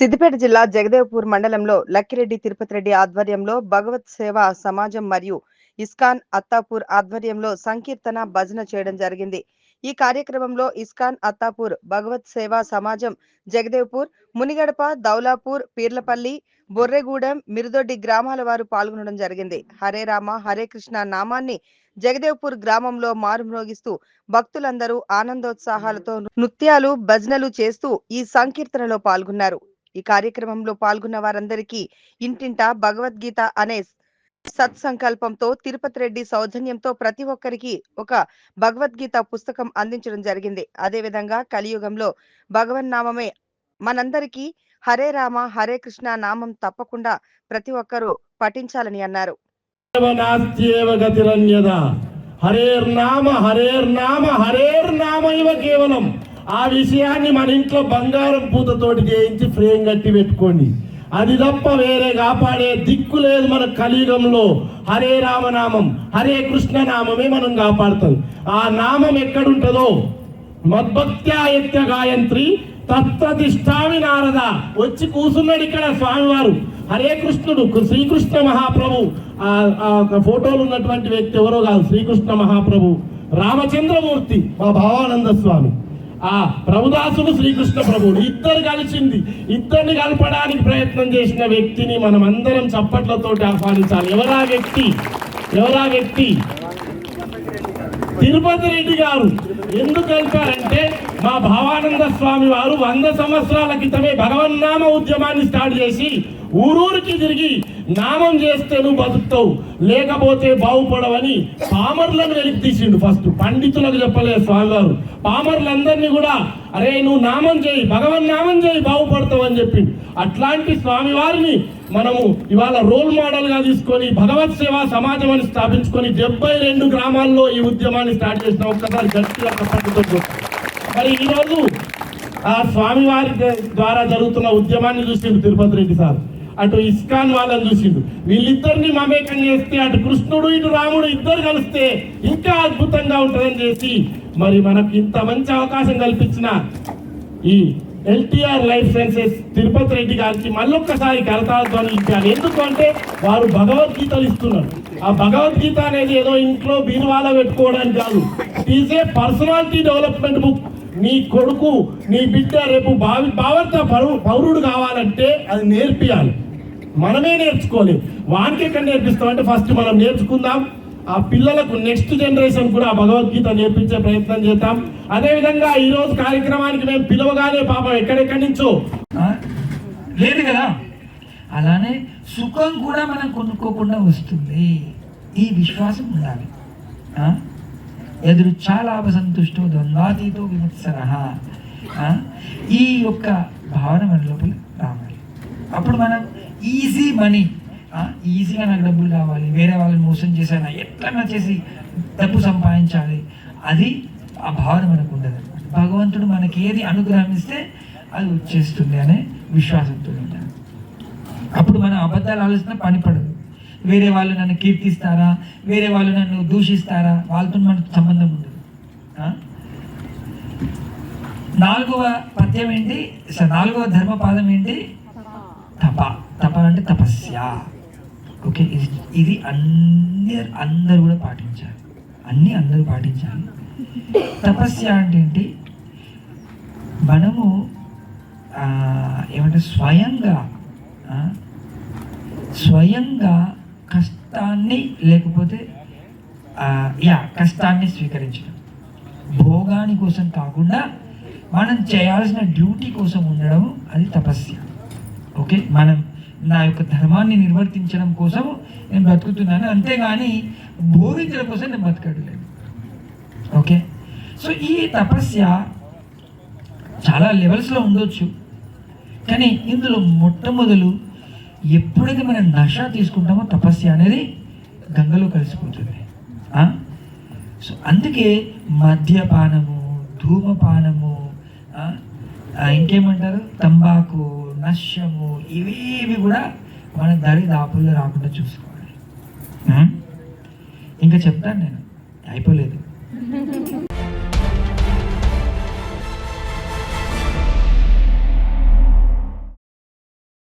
సిద్దిపేట జిల్లా జగదేవ్పూర్ మండలంలో లక్కిరెడ్డి తిరుపతి రెడ్డి ఆధ్వర్యంలో భగవత్ సేవా సమాజం మరియు ఇస్కాన్ అత్తాపూర్ ఆధ్వర్యంలో సంకీర్తన భజన చేయడం జరిగింది. ఈ కార్యక్రమంలో ఇస్కాన్ అత్తాపూర్ భగవత్ సేవా సమాజం జగదేవ్పూర్ మునిగడప దౌలాపూర్ పీర్లపల్లి బొర్రెగూడెం మిరుదొడ్డి గ్రామాల వారు పాల్గొనడం జరిగింది. హరే రామ హరే కృష్ణ నామాన్ని జగదేవ్పూర్ గ్రామంలో మారుమ్రోగిస్తూ భక్తులందరూ ఆనందోత్సాహాలతో నృత్యాలు భజనలు చేస్తూ ఈ సంకీర్తనలో పాల్గొన్నారు. ఈ కార్యక్రమంలో పాల్గొన్న వారందరికీ ఇంటింటా భగవద్గీత అనే సత్సంకల్పంతో తిరుపతి రెడ్డి సౌజన్యంతో ప్రతి ఒక్కరికి ఒక భగవద్గీత పుస్తకం అందించడం జరిగింది. అదేవిధంగా కలియుగంలో భగవన్నామమే మనందరికీ హరే రామ హరే కృష్ణ నామం తప్పకుండా ప్రతి ఒక్కరూ పఠించాలని అన్నారు. నాస్త్యేవ గతిరన్యద. హరేర్నామ హరేర్నామ హరేర్నామ ఇవ కేవలం. ఆ విషయాన్ని మన ఇంట్లో బంగారం పూతతోటి చేయించి ఫ్రేమ్ కట్టి పెట్టుకోండి. అది తప్ప వేరే కాపాడే దిక్కు లేదు మన కలియుగంలో. హరే రామనామం హరే కృష్ణ నామమే మనం కాపాడుతాం. ఆ నామం ఎక్కడుంటుందో? మద్భక్త్యాయత్య గాయంత్రి తత్ప్రతిష్టామి నారద. వచ్చి కూసున్నాడు ఇక్కడ స్వామివారు. హరే కృష్ణుడు శ్రీకృష్ణ మహాప్రభు. ఆ ఫోటోలు ఉన్నటువంటి వ్యక్తి ఎవరో కాదు శ్రీకృష్ణ మహాప్రభు. రామచంద్రమూర్తి మా భావానంద స్వామి. ఆ ప్రభుదాసుడు శ్రీకృష్ణ ప్రభుడు ఇద్దరు కలిసింది. ఇద్దరిని కలపడానికి ప్రయత్నం చేసిన వ్యక్తిని మనం అందరం చప్పట్లతోటి ఆహ్వానించాలి. ఎవరా వ్యక్తి? ఎవరా వ్యక్తి? తిరుపతి రెడ్డి గారు. ఎందుకు కలిపారంటే మా భావానంద స్వామి వారు వంద సంవత్సరాల క్రితమే భగవన్నామ ఉద్యమాన్ని స్టార్ట్ చేసి ఊరూరికి తిరిగి నామం చేస్తే నువ్వు బతుకుతావు లేకపోతే బాగుపడవని పామర్లను వెలికి తీసిండు ఫస్ట్. పండితులకు చెప్పలేదు స్వామివారు. పామర్లందరినీ కూడా అరే నువ్వు నామం చేయి భగవన్ నామం చేయి బాగుపడతావు అని చెప్పిండు. అట్లాంటి స్వామివారిని మనము ఇవాళ రోల్ మోడల్గా తీసుకొని భగవత్ సేవా సమాజం అని స్థాపించుకొని డెబ్బై రెండు గ్రామాల్లో ఈ ఉద్యమాన్ని స్టార్ట్ చేసిన. ఒక్కసారి గట్టిగా మరి ఈరోజు ఆ స్వామివారి ద- ద్వారా జరుగుతున్న ఉద్యమాన్ని చూసిండు తిరుపతి రెడ్డి సార్. అటు ఇస్కాన్ వాళ్ళని చూసిండు. వీళ్ళిద్దరిని మమేకం చేస్తే అటు కృష్ణుడు ఇటు రాముడు ఇద్దరు కలిస్తే ఇంకా అద్భుతంగా ఉంటుందని చేసి మరి మనకు ఇంత మంచి అవకాశం కల్పించిన ఈ LTR life sciences Tirupati Reddy గారికి మళ్ళొక్కసారి కరతాధ్వని ఇచ్చారు ఎందుకు అంటే వారు భగవద్గీతలు ఇస్తున్నారు. ఆ భగవద్గీత అనేది ఏదో ఇంట్లో బీరువాలో పెట్టుకోవడానికి కాదు. Is a personality development book నీ కొడుకు నీ బిడ్డ రేపు భావి భారత పౌరుడు కావాలంటే అది నేర్పియాలి. మనమే నేర్చుకోవాలి వానికి ఎక్కడ నేర్పిస్తామంటే ఫస్ట్ మనం నేర్చుకుందాం. ఆ పిల్లలకు నెక్స్ట్ జనరేషన్ కూడా భగవద్గీత నేర్పించే ప్రయత్నం చేద్దాం. అదేవిధంగా ఈరోజు కార్యక్రమానికి మేము పిలవగానే పాపం ఎక్కడెక్కడి నుంచో? లేదు కదా? అలానే సుఖం కూడా మనం కొనుక్కోకుండా వస్తుంది. ఈ విశ్వాసం ఉండాలి. ఎదురు చాలా సంతుష్టో ద్వంద్వాతీతో విమత్సర. ఈ యొక్క భావన మన లోపల రావాలి. అప్పుడు మనం ఈజీ మనీ ఈజీగా నాకు డబ్బులు కావాలి. వేరే వాళ్ళని మోసం చేశాను ఎట్లన్నా చేసి డబ్బు సంపాదించాలి. అది ఆ భావన మనకు ఉండదు భగవంతుడు మనకి ఏది అనుగ్రహం ఇస్తే అది వచ్చేస్తుంది అనే విశ్వాసంతో ఉంటాను అప్పుడు మనం అబద్ధాలు ఆలోచన పనిపడదు వేరే వాళ్ళు నన్ను కీర్తిస్తారా? వేరే వాళ్ళు నన్ను దూషిస్తారా? వాళ్ళతో మనకు సంబంధం ఉండదు. నాలుగవ పద్యం ఏంటి? స- నాలుగవ ధర్మపాదం ఏంటి? తపా. తప అంటే తపస్య. ఓకే ఇది ఇది అందరు అందరు కూడా పాటించాలి. అన్నీ అందరూ పాటించాలి. తపస్య అంటే ఏంటి? మనము ఏమంటే స్వయంగా స్వయంగా కష్టాన్ని లేకపోతే యా కష్టాన్ని స్వీకరించడం. భోగాని కోసం కాకుండా మనం చేయాల్సిన డ్యూటీ కోసం ఉండడం అది తపస్య. ఓకే మనం నా యొక్క ధర్మాన్ని నిర్వర్తించడం కోసం నేను బ్రతుకుతున్నాను అంతేగాని భోగించడం కోసం నేను బతకట్లేదు. ఓకే? సో ఈ తపస్య చాలా లెవెల్స్లో ఉండొచ్చు. కానీ ఇందులో మొట్టమొదలు ఎప్పుడైతే మనం నష తీసుకుంటామో తపస్య అనేది గంగలో కలిసిపోతుంది. సో అందుకే మద్యపానము ధూమపానము ఇంకేమంటారు? తంబాకు నశ్యము ఇవేవి కూడా మన దరి దాపుల్లో రాకుండా చూసుకోవాలి? ఇంకా చెప్తాను నేను. అయిపోలేదు.